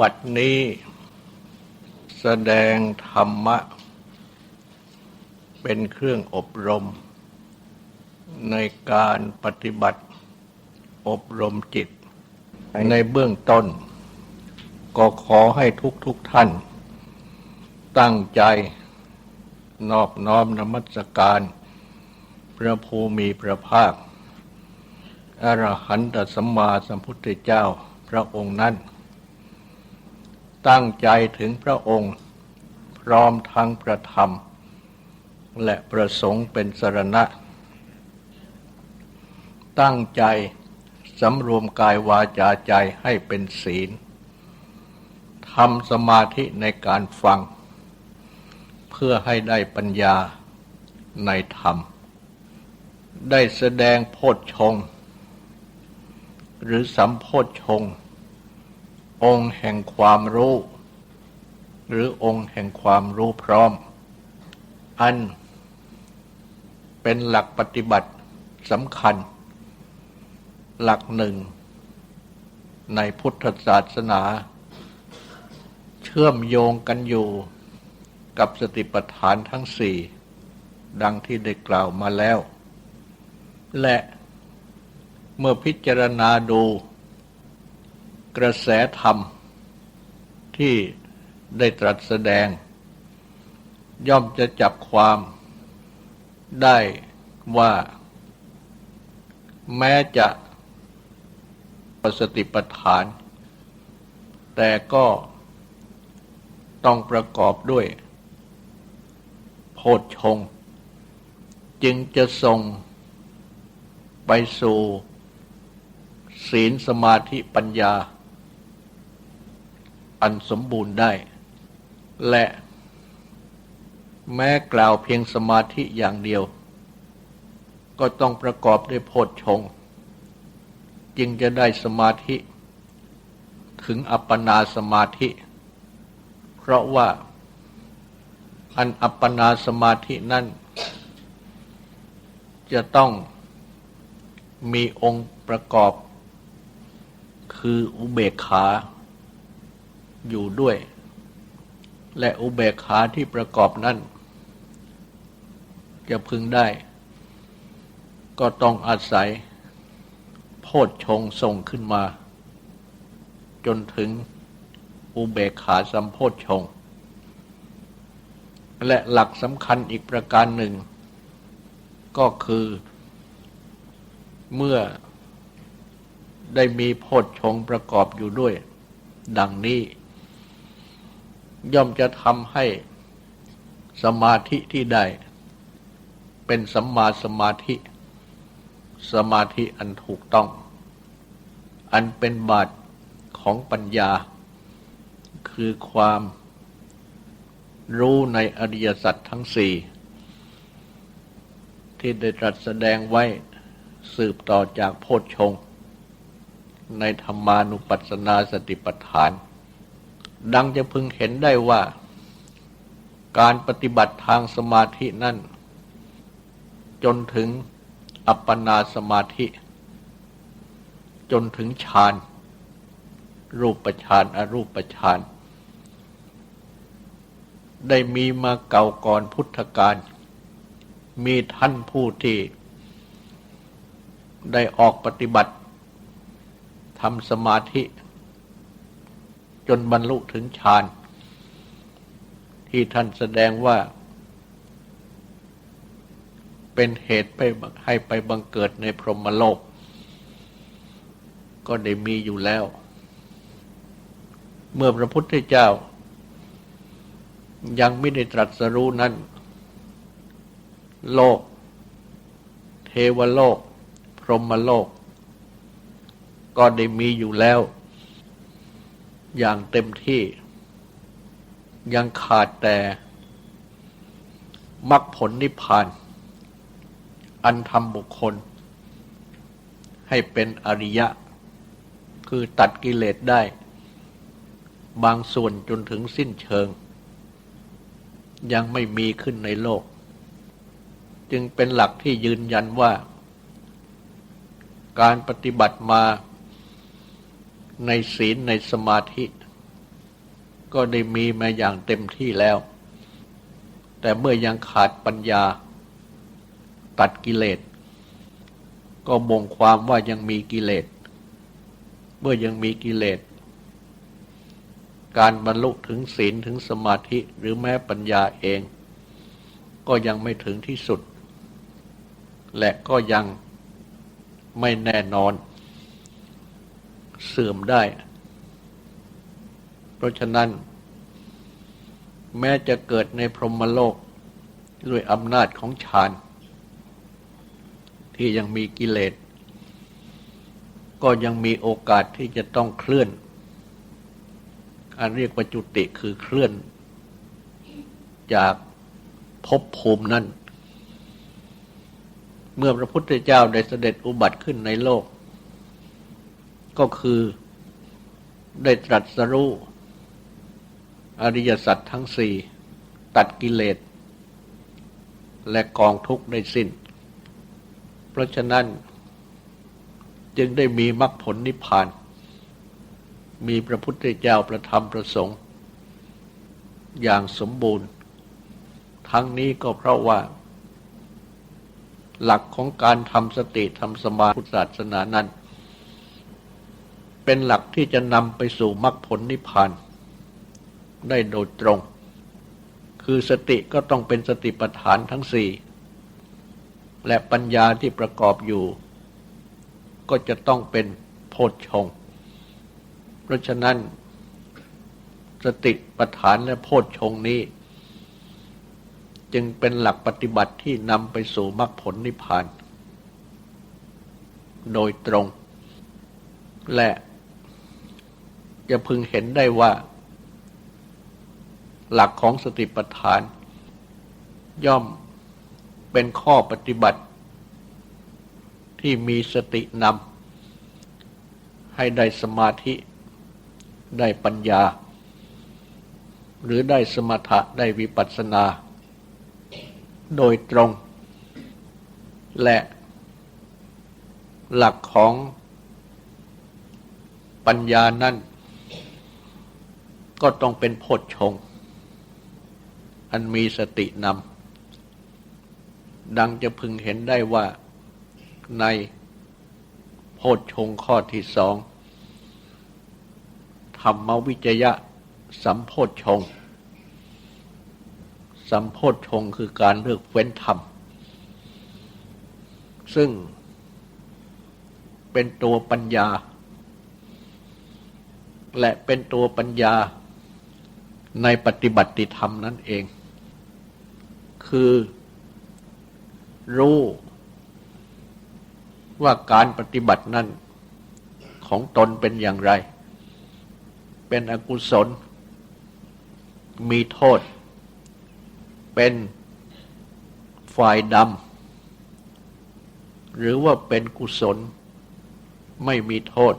บัดนี้ แสดงธรรมะ เป็นเครื่องอบรม ในการปฏิบัติอบรมจิต ในเบื้องต้น ก็ขอให้ทุกทุกๆท่าน ตั้งใจนอบน้อมนมัสการ พระภูมิพระภาค อรหันตสัมมาสัมพุทธเจ้าพระองค์นั้น ตั้งใจถึงพระองค์ พร้อมทั้งประธรรม และประสงค์เป็นสรณะ ตั้งใจสำรวมกายวาจาใจให้เป็นศีลทำสมาธิในการฟัง เพื่อให้ได้ปัญญาในธรรม ได้แสดงโพชฌงหรือสัมโพชฌงค์ องค์แห่งความรู้ หรือองค์แห่งความรู้พร้อม อันเป็นหลักปฏิบัติสำคัญ หลักหนึ่ง ในพุทธศาสนา เชื่อมโยงกันอยู่กับสติปัฏฐานทั้งสี่ ดังที่ได้กล่าวมาแล้ว และเมื่อพิจารณาดู กระแสธรรมที่ได้ตรัสแสดง ย่อมจะจับความได้ว่า แม้จะปสติปฐาน แต่ก็ต้องประกอบด้วย โพชฌงจึงจะส่งไปสู่ ศีลสมาธิปัญญา อันสมบูรณ์ได้ และแม้กล่าวเพียงสมาธิอย่างเดียว ก็ต้องประกอบด้วยโพชฌงจึงจะได้สมาธิ ถึงอัปปนาสมาธิ เพราะว่าอันอัปปนาสมาธินั่น จะต้องมีองค์ประกอบ คืออุเบกขา อยู่ด้วย และอุเบกขาที่ประกอบนั้น จะพึงได้ ก็ต้องอาศัย โพชฌงส่งขึ้นมา จนถึงอุเบกขาสัมโพชฌงและหลักสำคัญอีกประการหนึ่ง ก็คือ เมื่อได้มีโพชฌงประกอบอยู่ด้วย ดังนี้ ย่อมจะทำให้สมาธิที่ได้ เป็นสัมมาสมาธิ สมาธิอันถูกต้อง อันเป็นบาทของปัญญา คือความรู้ในอริยสัจทั้งสี่ที่ได้ตรัสแสดงไว้สืบต่อจากโพชฌงในธรรมานุปัสสนาสติปัฏฐาน ดังจะพึงเห็นได้ว่า การปฏิบัติทางสมาธินั่นจนถึงอัปปนาสมาธิ จนถึงฌาน รูปฌานอรูปฌาน ได้มีมาเก่าก่อนพุทธกาลมีท่านผู้ที่ ได้ออกปฏิบัติทำสมาธิ จนบรรลุถึงฌาน ที่ท่านแสดงว่า เป็นเหตุไปให้ไปบังเกิดในพรหมโลก ก็ได้มีอยู่แล้ว เมื่อพระพุทธเจ้า ยังไม่ได้ตรัสรู้นั้น โลก เทวโลก พรหมโลก ก็ได้มีอยู่แล้ว อย่างเต็มที่ ยังขาดแต่มรรคผลนิพพาน อันทำบุคคล ให้เป็นอริยะ คือตัดกิเลสได้ บางส่วนจนถึงสิ้นเชิง ยังไม่มีขึ้นในโลก จึงเป็นหลักที่ยืนยันว่า การปฏิบัติมา ในศีลในสมาธิ ก็ได้มีมาอย่างเต็มที่แล้ว แต่เมื่อยังขาดปัญญาตัดกิเลส ก็บ่งความว่ายังมีกิเลส เมื่อยังมีกิเลส การบรรลุถึงศีลถึงสมาธิหรือแม้ปัญญาเอง ก็ยังไม่ถึงที่สุด และก็ยังไม่แน่นอน เสื่อมได้ เพราะฉะนั้น แม้จะเกิดในพรหมโลกด้วยอำนาจของฌาน ที่ยังมีกิเลส ก็ยังมีโอกาสที่จะต้องเคลื่อน การเรียกว่าจุติคือเคลื่อน จากภพภูมินั้น เมื่อพระพุทธเจ้าได้เสด็จอุบัติขึ้นในโลก ก็คือได้ตรัสรู้อริยสัจทั้งสี่ตัดกิเลส และกองทุกข์ได้สิ้น เพราะฉะนั้นจึงได้มีมรรคผลนิพพาน มีพระพุทธเจ้าประธรรมประสงค์ อย่างสมบูรณ์ ทั้งนี้ก็เพราะว่า หลักของการทำสติทำสมาธิศาสนานั้น เป็นหลักที่จะนำไปสู่มรรคผลนิพพานได้โดยตรง คือสติก็ต้องเป็นสติปัฏฐานทั้งสี่ และปัญญาที่ประกอบอยู่ ก็จะต้องเป็นโพชฌงเพราะฉะนั้น สติปัฏฐานและโพชฌงนี้ จึงเป็นหลักปฏิบัติที่นำไปสู่มรรคผลนิพพาน โดยตรงและ จะพึงเห็นได้ว่า หลักของสติปัฏฐาน ย่อมเป็นข้อปฏิบัติ ที่มีสตินำให้ได้สมาธิ ได้ปัญญา หรือได้สมถะได้วิปัสสนา โดยตรง และหลักของปัญญานั้น ก็ต้องเป็นโพชฌงอันมีสตินำดังจะพึงเห็นได้ว่าในโพชฌงข้อที่สองธรรมวิจยะสัมโพชฌงสัมโพชฌงคือการเลือกเว้นธรรม ซึ่งเป็นตัวปัญญา และเป็นตัวปัญญา ในปฏิบัติธรรมนั่นเอง คือ รู้ ว่าการปฏิบัตินั้นของตนเป็นอย่างไร เป็นอกุศล มีโทษ เป็นฝ่ายดำหรือว่าเป็นกุศล ไม่มีโทษ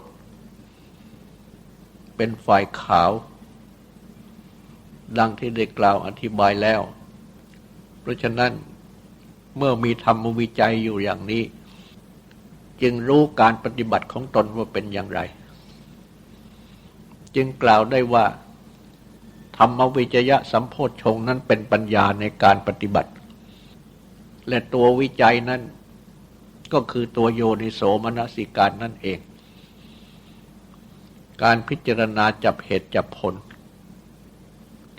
เป็นฝ่ายขาว ดังที่ได้กล่าวอธิบายแล้ว เพราะฉะนั้นเมื่อมีธรรมวิจัยอยู่อย่างนี้ จึงรู้การปฏิบัติของตนว่าเป็นอย่างไร จึงกล่าวได้ว่า ธรรมวิจยะสัมโพธชงนั้นเป็นปัญญาในการปฏิบัติ และตัววิจัยนั้นก็คือตัวโยนิโสมนสิการนั่นเอง การพิจารณาจับเหตุจับผล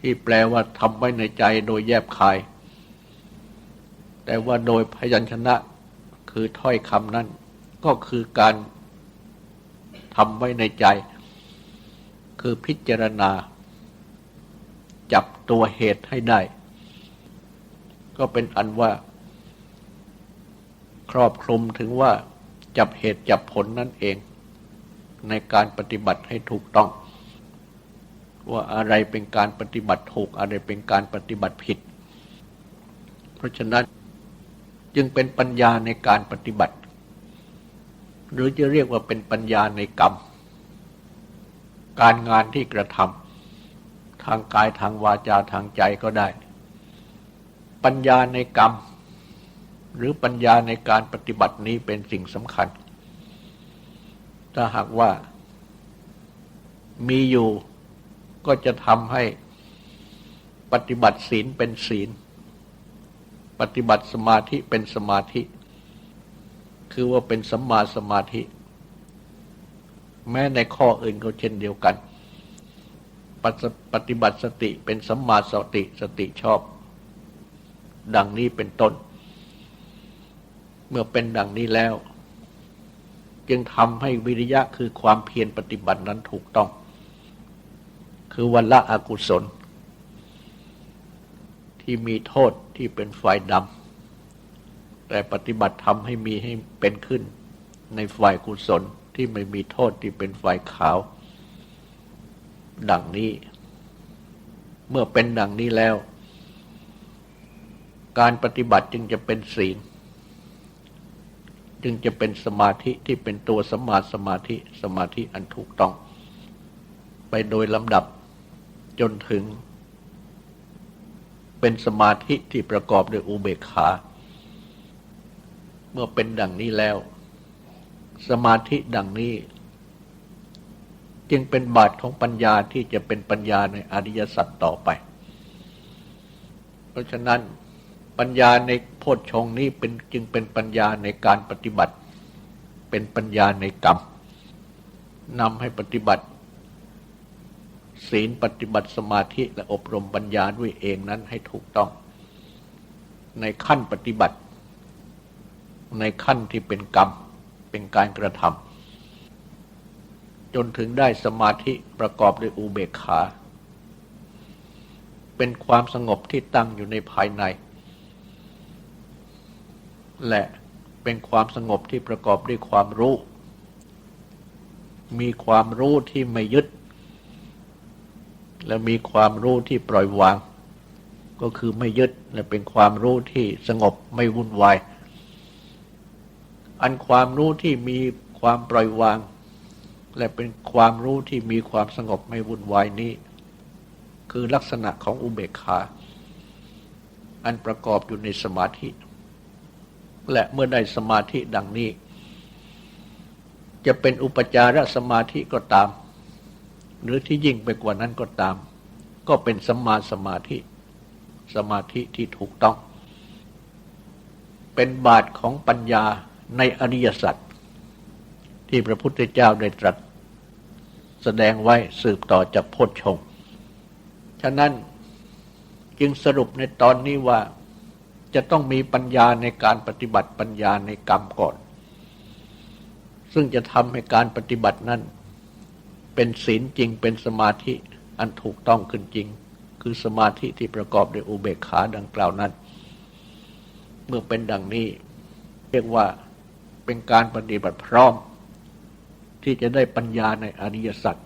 ที่แปลว่าทำไว้ในใจโดยแยบคาย แต่ว่าโดยพยัญชนะคือถ้อยคำนั้น ก็คือการทำไว้ในใจ คือพิจารณา จับตัวเหตุให้ได้ ก็เป็นอันว่า ครอบคลุมถึงว่าจับเหตุจับผลนั่นเอง ในการปฏิบัติให้ถูกต้อง ว่าอะไรเป็นการปฏิบัติถูกอะไรเป็นการปฏิบัติผิด เพราะฉะนั้นจึงเป็นปัญญาในการปฏิบัติ หรือจะเรียกว่าเป็นปัญญาในกรรม การงานที่กระทำทางกายทางวาจาทางใจก็ได้ ปัญญาในกรรม หรือปัญญาในการปฏิบัตินี้เป็นสิ่งสำคัญ ถ้าหากว่ามีอยู่ ก็จะทำให้ปฏิบัติศีลเป็นศีล ปฏิบัติสมาธิเป็นสมาธิ คือว่าเป็นสัมมาสมาธิ แม้ในข้ออื่นก็เช่นเดียวกันปฏิบัติสติเป็นสัมมาสติสติชอบ ดังนี้เป็นต้น เมื่อเป็นดังนี้แล้ว จึงทำให้วิริยะคือความเพียรปฏิบัตินั้นถูกต้อง คือวันละอกุศล ที่มีโทษที่เป็นฝ่ายดำแต่ปฏิบัติทำให้มีให้เป็นขึ้น ในฝ่ายกุศลที่ไม่มีโทษที่เป็นฝ่ายขาว ดังนี้ เมื่อเป็นดังนี้แล้ว การปฏิบัติจึงจะเป็นศีลจึงจะเป็นสมาธิที่เป็นตัวสมาสมาธิสมาธิอันถูกต้อง ไปโดยลำดับ จนถึง เป็นสมาธิที่ประกอบด้วยอุเบกขา เมื่อเป็นดังนี้แล้ว สมาธิดังนี้ จึงเป็นบาทของปัญญาที่จะเป็นปัญญาในอริยสัจต่อไป เพราะฉะนั้นปัญญาในโพชฌงนี้เป็นจึงเป็นปัญญาในการปฏิบัติ เป็นปัญญาในกรรมนำให้ปฏิบัติ ศีลปฏิบัติสมาธิและอบรมปัญญาด้วยเองนั้นให้ถูกต้อง ในขั้นปฏิบัติ ในขั้นที่เป็นกรรมเป็นการกระทำจนถึงได้สมาธิประกอบด้วยอุเบกขา เป็นความสงบที่ตั้งอยู่ในภายใน และเป็นความสงบที่ประกอบด้วยความรู้ มีความรู้ที่ไม่ยึด และมีความรู้ที่ปล่อยวาง ก็คือไม่ยึดและเป็นความรู้ที่สงบไม่วุ่นวาย อันความรู้ที่มีความปล่อยวาง และเป็นความรู้ที่มีความสงบไม่วุ่นวายนี้ คือลักษณะของอุเบกขา อันประกอบอยู่ในสมาธิ และเมื่อได้สมาธิดังนี้ จะเป็นอุปจารสมาธิก็ตาม หรือที่ยิ่งไปกว่านั้นก็ตาม ก็เป็นสมาสมาธิ สมาธิที่ถูกต้อง เป็นบาทของปัญญาในอริยสัจที่พระพุทธเจ้าได้ตรัส แสดงไว้สืบต่อจากโพชฌงฉะนั้นจึงสรุปในตอนนี้ว่าจะต้องมีปัญญาในการปฏิบัติปัญญาในกรรมก่อน ซึ่งจะทำให้การปฏิบัตินั้น เป็นศีลจริงเป็นสมาธิอันถูกต้องขึ้นจริง คือสมาธิที่ประกอบด้วยอุเบกขาดังกล่าวนั้น เมื่อเป็นดังนี้ เรียกว่าเป็นการปฏิบัติพร้อม ที่จะได้ปัญญาในอริยสัจ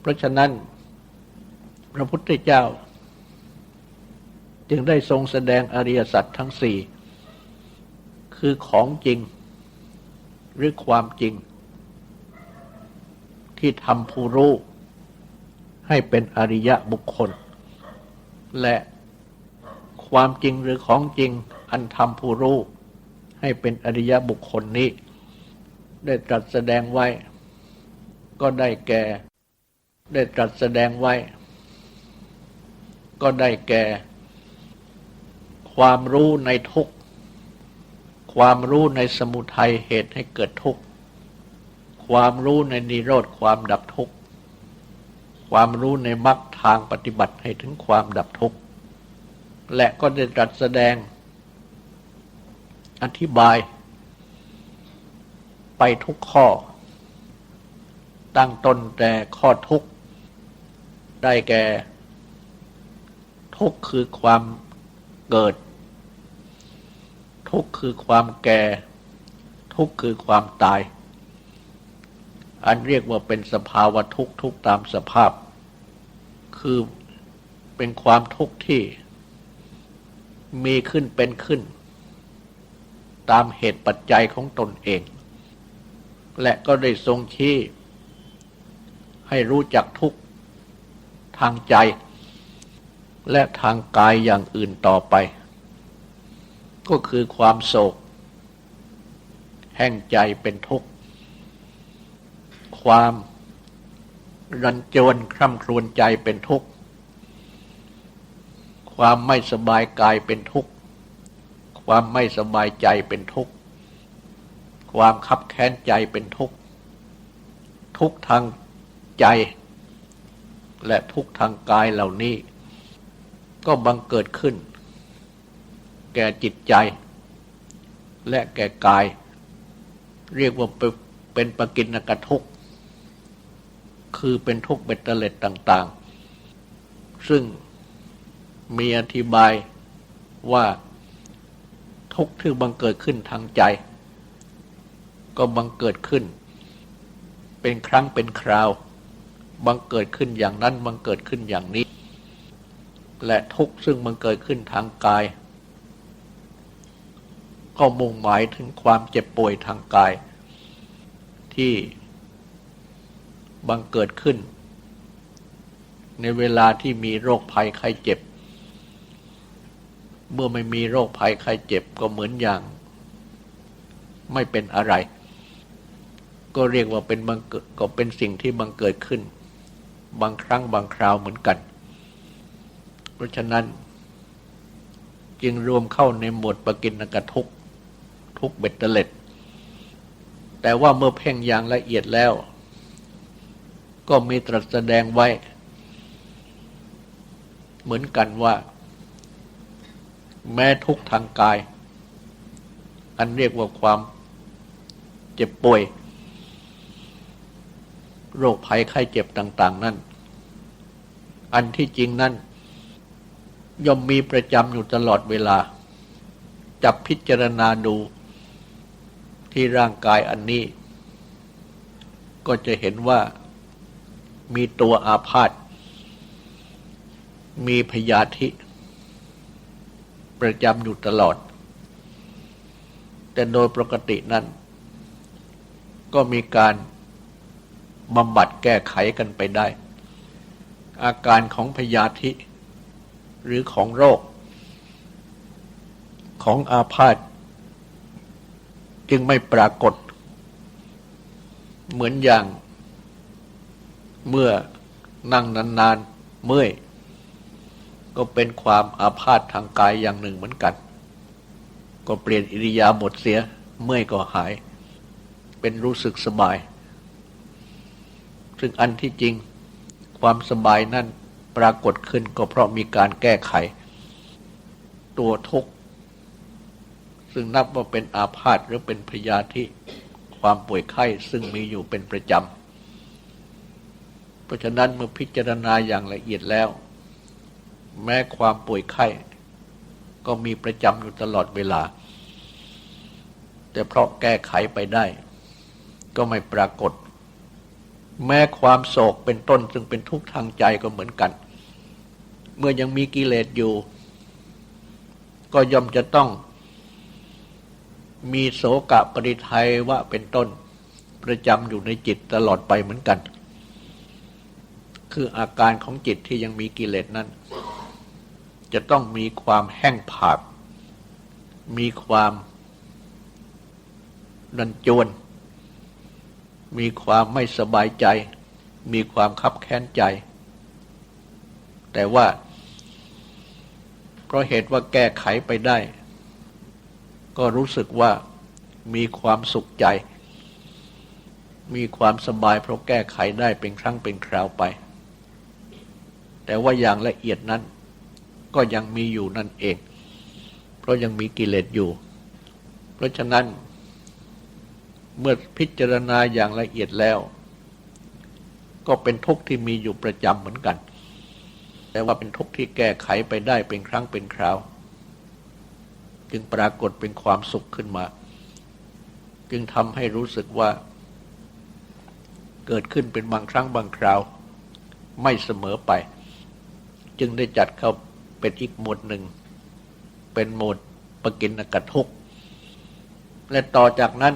เพราะฉะนั้น พระพุทธเจ้า จึงได้ทรงแสดงอริยสัจทั้งสี่คือของจริง หรือความจริง ที่ทำผู้รู้ ให้เป็นอริยะบุคคล และความจริงหรือของจริงอันทำผู้รู้ ให้เป็นอริยบุคคลนี้ ได้ตรัสแสดงไว้ ก็ได้แก่ ได้ตรัสแสดงไว้ ก็ได้แก่ ความรู้ในทุกความรู้ในสมุทัยเหตุให้เกิดทุกข์ ความรู้ในนิโรธความดับทุกข์ ความรู้ในมรรคทางปฏิบัติให้ถึงความดับทุกข์ และก็ได้ตรัสแสดง อธิบาย ไปทุกข้อ ตั้งต้นแต่ข้อทุกข์ ได้แก่ ทุกข์คือความเกิด ทุกข์คือความแก่ ทุกข์คือความตาย อันเรียกว่าเป็นสภาวะทุกทุกตามสภาพ คือเป็นความทุกข์ที่มีขึ้นเป็นขึ้น ตามเหตุปัจจัยของตนเอง และก็ได้ทรงชี้ให้รู้จักทุกทางใจ และทางกายอย่างอื่นต่อไป ก็คือความโศก แห่งใจเป็นทุกข์ ความรันจวนคร่ำครวญใจเป็นทุกข์ ความไม่สบายกายเป็นทุกข์ ความไม่สบายใจเป็นทุกข์ ความคับแค้นใจเป็นทุกข์ ทุกทางใจ และทุกทางกายเหล่านี้ ก็บังเกิดขึ้น แก่จิตใจ และแก่กาย เรียกว่าเป็นปกินกทุกข คือเป็นทุกข์เบ็ดเตล็ดต่าง ๆ ซึ่งมีอธิบายว่าทุกข์ที่บังเกิดขึ้นทางใจ ก็บังเกิดขึ้น เป็นครั้งเป็นคราว บังเกิดขึ้นอย่างนั้นบังเกิดขึ้นอย่างนี้ และทุกข์ซึ่งบังเกิดขึ้นทางกาย ก็มุ่งหมายถึงความเจ็บป่วยทางกายที่ บังเกิดขึ้น ในเวลาที่มีโรคภัยไข้เจ็บ เมื่อไม่มีโรคภัยไข้เจ็บก็เหมือนอย่าง ไม่เป็นอะไร ก็เรียกว่าเป็นบังเกิดก็เป็นสิ่งที่บังเกิดขึ้น บางครั้งบางคราวเหมือนกัน เพราะฉะนั้น จึงรวมเข้าในหมวดปกินกทุกทุกเบ็ดเตล็ดแต่ว่าเมื่อเพ่งอย่างละเอียดแล้ว ก็มีตรัสแสดงไว้ เหมือนกันว่า แม้ทุกทางกาย อันเรียกว่าความเจ็บป่วย โรคภัยไข้เจ็บต่าง ๆ นั่น อันที่จริงนั่น ย่อมมีประจำอยู่ตลอดเวลา จับพิจารณาดูที่ร่างกายอันนี้ ก็จะเห็นว่า มีตัวอาพาธมีพยาธิ ประจำอยู่ตลอด แต่โดยปกตินั้น ก็มีการบำบัดแก้ไขกันไปได้ อาการของพยาธิหรือของโรค ของอาพาธจึงไม่ปรากฏ เหมือนอย่าง เมื่อนั่งนานๆเมื่อยก็เป็นความอาพาธทางกายอย่างหนึ่งเหมือนกัน ก็เปลี่ยนอิริยาบถเสีย เมื่อยก็หาย เป็นรู้สึกสบาย ซึ่งอันที่จริงความสบายนั่นปรากฏขึ้นก็เพราะมีการแก้ไข ตัวทุกข์ ซึ่งนับว่าเป็นอาพาธหรือเป็นพยาธิความป่วยไข้ซึ่งมีอยู่เป็นประจำ เพราะฉะนั้นเมื่อพิจารณาอย่างละเอียดแล้ว แม้ความป่วยไข้ ก็มีประจำอยู่ตลอดเวลา แต่เพราะแก้ไขไปได้ ก็ไม่ปรากฏ แม้ความโศกเป็นต้นซึ่งเป็นทุกข์ทางใจก็เหมือนกัน เมื่อยังมีกิเลสอยู่ ก็ย่อมจะต้องมีโสกะปริไทยวะเป็นต้น ประจำอยู่ในจิตตลอดไปเหมือนกัน คืออาการของจิตที่ยังมีกิเลสนั้น จะต้องมีความแห้งผาก มีความดันจวน มีความไม่สบายใจ มีความคับแค้นใจ แต่ว่า เพราะเหตุว่าแก้ไขไปได้ ก็รู้สึกว่ามีความสุขใจ มีความสบายเพราะแก้ไขได้เป็นครั้งเป็นคราวไป แต่ว่าอย่างละเอียดนั้น ก็ยังมีอยู่นั่นเอง เพราะยังมีกิเลสอยู่ เพราะฉะนั้น เมื่อพิจารณาอย่างละเอียดแล้ว ก็เป็นทุกข์ที่มีอยู่ประจำเหมือนกัน แต่ว่าเป็นทุกข์ที่แก้ไขไปได้เป็นครั้งเป็นคราว จึงปรากฏเป็นความสุขขึ้นมา จึงทำให้รู้สึกว่าเกิดขึ้นเป็นบางครั้งบางคราว ไม่เสมอไป จึงได้จัดเข้าเป็นอีกหมวดหนึ่ง เป็นหมวดปกินกทุกและต่อจากนั้น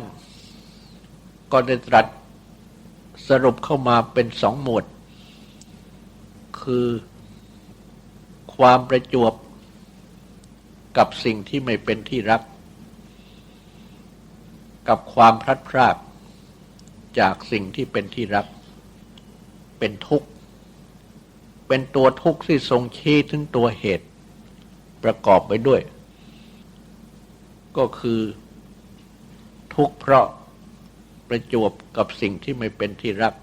ก็ได้ตรัสสรุปเข้ามาเป็นสองหมวด คือความประจวบกับสิ่งที่ไม่เป็นที่รัก กับความพลัดพรากจากสิ่งที่เป็นที่รัก เป็นทุกข์ เป็นตัวทุกข์ที่ทรงชี้ถึงตัวเหตุ ประกอบไปด้วย ก็คือทุกข์เพราะประจวบกับสิ่งที่ไม่เป็นที่รัก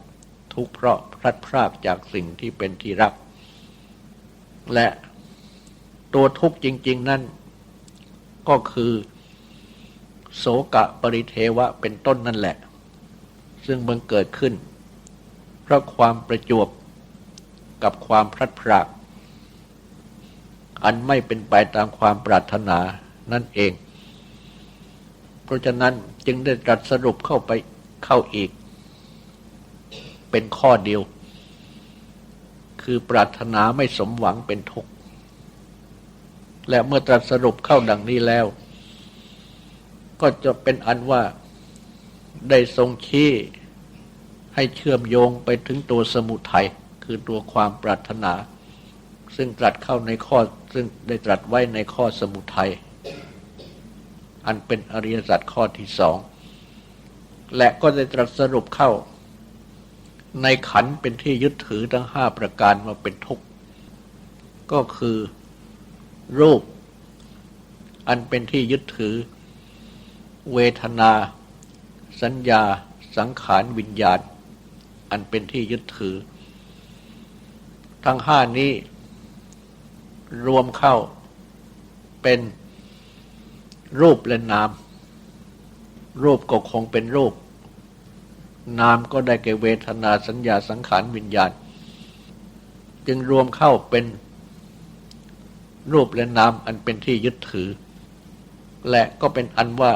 ทุกข์เพราะพลัดพรากจากสิ่งที่เป็นที่รัก และตัวทุกข์จริง ๆ นั่น ก็คือโสกะปริเทวะเป็นต้นนั่นแหละ ซึ่งมันเกิดขึ้น เพราะความประจวบ กับความพลัดพราก อันไม่เป็นไปตามความปรารถนานั่นเอง เพราะฉะนั้นจึงได้ตรัสสรุปเข้าไปเข้าอีก เป็นข้อเดียว คือปรารถนาไม่สมหวังเป็นทุกข์ และเมื่อตรัสสรุปเข้าดังนี้แล้ว ก็จะเป็นอันว่าได้ทรงชี้ให้เชื่อมโยงไปถึงตัวสมุทัย คือตัวความปรารถนา ซึ่งตรัสเข้าในข้อซึ่งได้ตรัสไว้ในข้อสมุทัยอันเป็นอริยสัจข้อที่สอง และก็ได้ตรัสสรุปเข้า ในขันเป็นที่ยึดถือทั้งห้าประการมาเป็นทุกข์ ก็คือรูป อันเป็นที่ยึดถือ เวทนา สัญญา สังขารวิญญาณ อันเป็นที่ยึดถือ ทั้งห้านี้ รวมเข้าเป็นรูปและนาม รูปก็คงเป็นรูป นามก็ได้แก่เวทนาสัญญาสังขารวิญญาณ จึงรวมเข้าเป็นรูปและนามอันเป็นที่ยึดถือ และก็เป็นอันว่า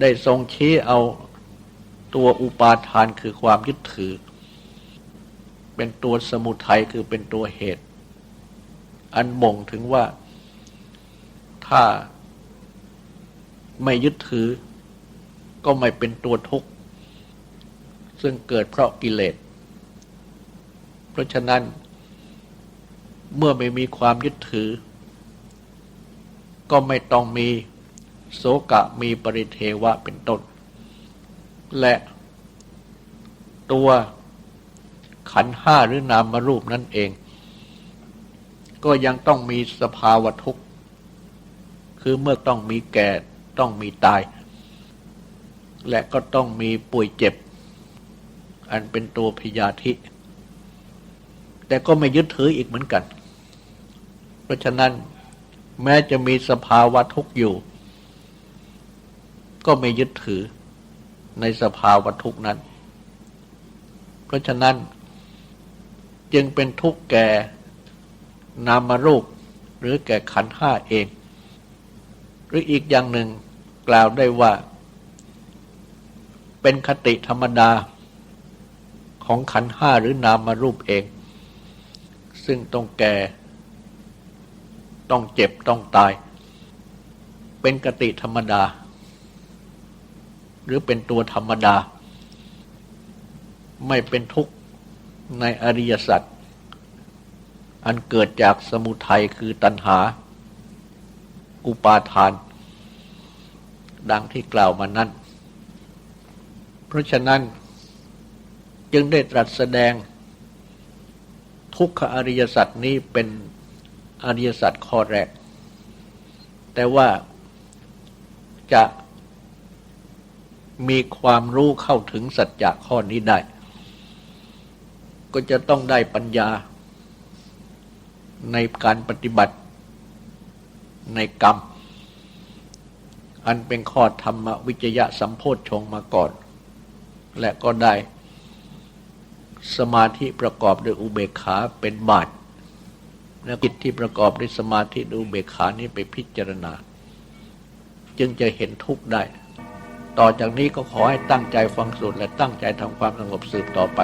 ได้ทรงชี้เอาตัวอุปาทานคือความยึดถือ เป็นตัวสมุทัยคือเป็นตัวเหตุ อันบ่งถึงว่าถ้าไม่ยึดถือ ก็ไม่เป็นตัวทุกข์ ซึ่งเกิดเพราะกิเลส เพราะฉะนั้น เมื่อไม่มีความยึดถือ ก็ไม่ต้องมีโสกะมีปริเทวะเป็นต้น และตัว ขันห้าหรือนามรูปนั่นเอง ก็ยังต้องมีสภาวะทุกข์ คือเมื่อต้องมีแก่ต้องมีตาย และก็ต้องมีป่วยเจ็บ อันเป็นตัวพยาธิ แต่ก็ไม่ยึดถืออีกเหมือนกัน เพราะฉะนั้นแม้จะมีสภาวะทุกข์อยู่ ก็ไม่ยึดถือในสภาวะทุกข์นั้น เพราะฉะนั้น จึงเป็นทุกข์แก่นามรูป หรือแก่ขันห้าเอง หรืออีกอย่างหนึ่งกล่าวได้ว่า เป็นคติธรรมดาของขันห้าหรือนามารูปเอง ซึ่งต้องแก่ ต้องเจ็บต้องตาย เป็นกติธรรมดา หรือเป็นตัวธรรมดา ไม่เป็นทุกข์ ในอริยสัจอันเกิดจากสมุทัยคือตัณหา อุปาทาน ดังที่กล่าวมานั้น เพราะฉะนั้นจึงได้ตรัสแสดง ทุกขอริยสัจนี้เป็นอริยสัจข้อแรก แต่ว่าจะมีความรู้เข้าถึงสัจจะข้อนี้ได้ ก็จะต้องได้ปัญญา ในการปฏิบัติในกรรม อันเป็นข้อธรรมวิจยะสัมโพธชงมาก่อน และก็ได้สมาธิประกอบด้วยอุเบกขาเป็นบาตและกิจที่ประกอบด้วยสมาธิด้วยอุเบกขานี้ไปพิจารณา จึงจะเห็นทุกข์ได้ ต่อจากนี้ก็ขอให้ตั้งใจฟังสูตรและตั้งใจทำความสงบสืบต่อไป